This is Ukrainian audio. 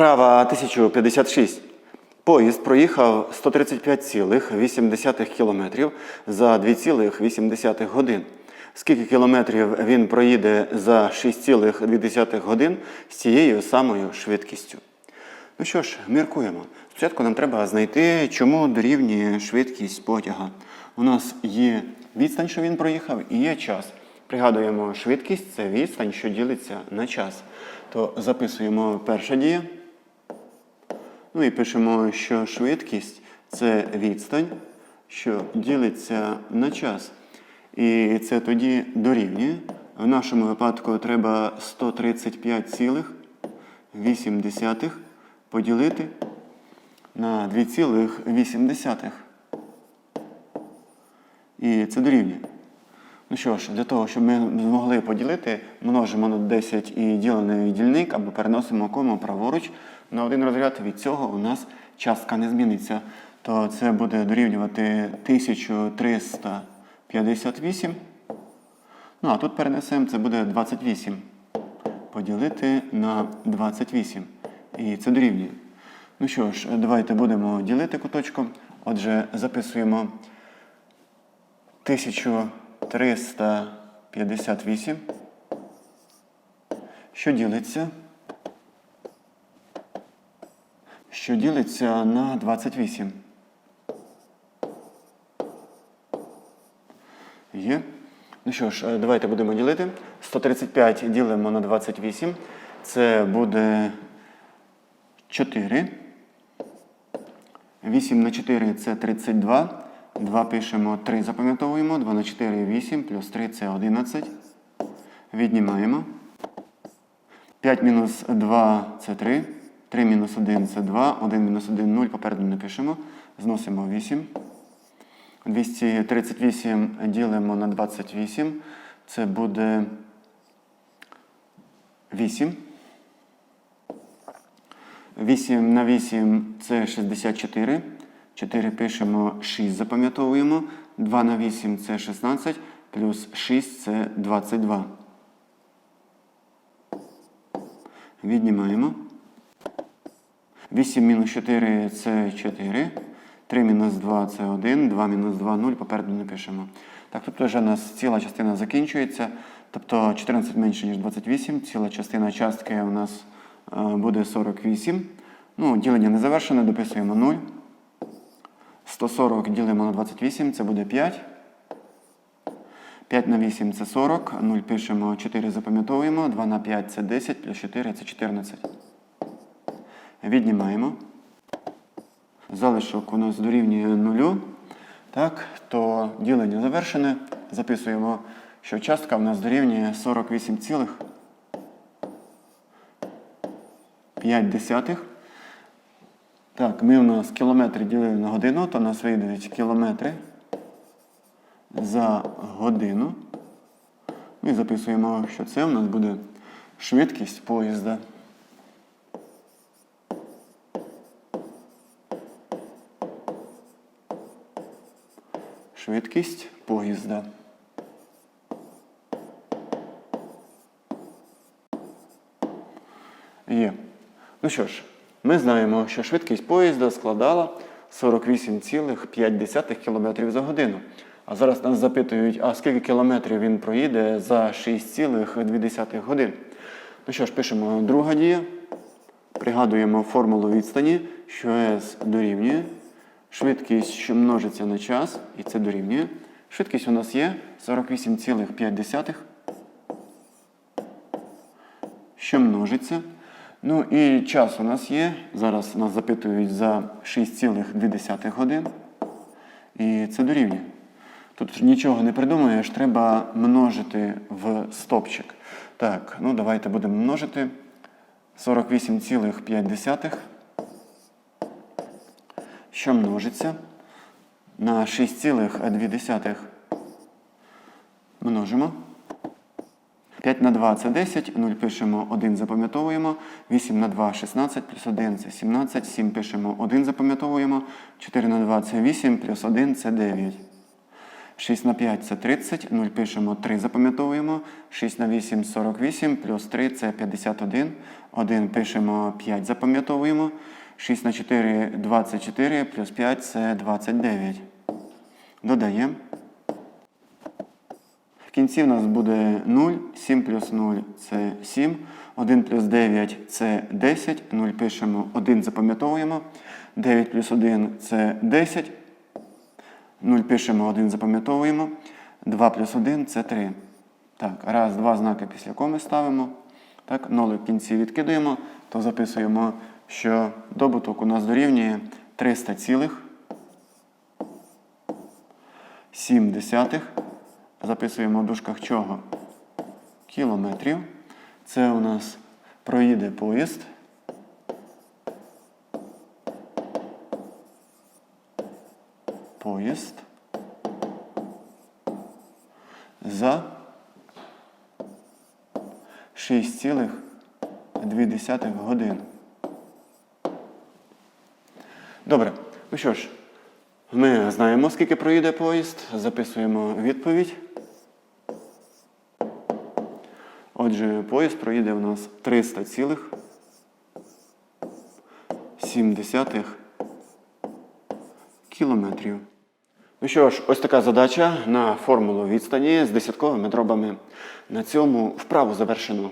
Вправа 1056. Поїзд проїхав 135,8 км за 2,8 годин. Скільки кілометрів він проїде за 6,2 годин з цією самою швидкістю? Ну що ж, міркуємо. Спочатку нам треба знайти, чому дорівнює швидкість потяга. У нас є відстань, що він проїхав, і є час. Пригадуємо, швидкість це відстань, що ділиться на час. То записуємо перша дія. Ну і пишемо, що швидкість це відстань, що ділиться на час. І це тоді дорівнює. В нашому випадку треба 135,8 поділити на 2,8. І це дорівнює. Ну що ж, для того, щоб ми змогли поділити, множимо на 10 і ділений дільник або переносимо кому праворуч на один розряд. Від цього у нас частка не зміниться. То це буде дорівнювати 1358. Ну а тут перенесемо, це буде 28. Поділити на 28. І це дорівнює. Ну що ж, давайте будемо ділити куточком. Отже, записуємо 1358, що ділиться, що ділиться на 28. Є. Ну що ж, е, давайте будемо ділити. 135 ділимо на 28. Це буде 4. 8 на 4 це 32. 2 пишемо 3, запам'ятовуємо. 2 на 4 8, плюс 3 це 11. Віднімаємо. 5 мінус 2 це 3. 3 мінус 1 це 2. 1 мінус 1 0. Попереду не пишемо. Зносимо 8. 238 ділимо на 28. Це буде 8. 8 на 8 це 64. 4 пишемо 6, запам'ятовуємо. 2 на 8 це 16, плюс 6 це 22. Віднімаємо. 8 мінус 4 це 4. 3 мінус 2 це 1, 2 мінус 2 0, попереду не пишемо. Так, тут вже у нас ціла частина закінчується. Тобто 14 менше, ніж 28, ціла частина частки у нас е, буде 48. Ну, ділення не завершене, дописуємо 0. 140 ділимо на 28, це буде 5. 5 на 8 це 40. 0 пишемо, 4 запам'ятовуємо. 2 на 5 це 10, плюс 4 це 14. Віднімаємо. Залишок у нас дорівнює 0. Так, то ділення завершене. Записуємо, що частка у нас дорівнює 48,5. Так, ми у нас кілометри ділили на годину, то у нас вийдуть кілометри за годину. Ну і записуємо, що це у нас буде швидкість поїзда. Швидкість поїзда. Є. Ну що ж, ми знаємо, що швидкість поїзда складала 48,5 км за годину. А зараз нас запитують, а скільки кілометрів він проїде за 6,2 годин. Ну що ж, пишемо друга дія. Пригадуємо формулу відстані, що S дорівнює. Швидкість, що множиться на час, і це дорівнює. Швидкість у нас є 48,5, що множиться. Ну і час у нас є. Зараз нас запитують за 6,2 годин. І це дорівнює. Тут нічого не придумаєш, треба множити в стопчик. Так, ну давайте будемо множити. 48,5, що множиться на 6,2. Множимо. 5 на 2 це 10, 0 пишемо 1, запам'ятовуємо. 8 на 2 16, плюс 1 це 17, 7 пишемо 1, запам'ятовуємо. 4 на 2 це 8, плюс 1 це 9. 6 на 5 це 30, 0 пишемо 3, запам'ятовуємо. 6 на 8 48, плюс 3 це 51. 1 пишемо 5, запам'ятовуємо. 6 на 4 24, плюс 5 це 29. Додаємо. В кінці в нас буде 0, 7 плюс 0 це 7, 1 плюс 9 це 10, 0 пишемо, 1 запам'ятовуємо, 9 плюс 1 це 10, 0 пишемо, 1 запам'ятовуємо, 2 плюс 1 це 3. Так, раз, два знаки після коми ставимо. Так, нолик в кінці відкидаємо, то записуємо, що добуток у нас дорівнює 300 цілих 7 десятих. Записуємо в дужках чого? Кілометрів. Це у нас проїде поїзд. Поїзд. За 6,2 годин. Добре. Ну що ж, ми знаємо, скільки проїде поїзд, записуємо відповідь. Отже, поїзд проїде у нас 300,7 кілометрів. Ну що ж, ось така задача на формулу відстані з десятковими дробами. На цьому вправу завершено.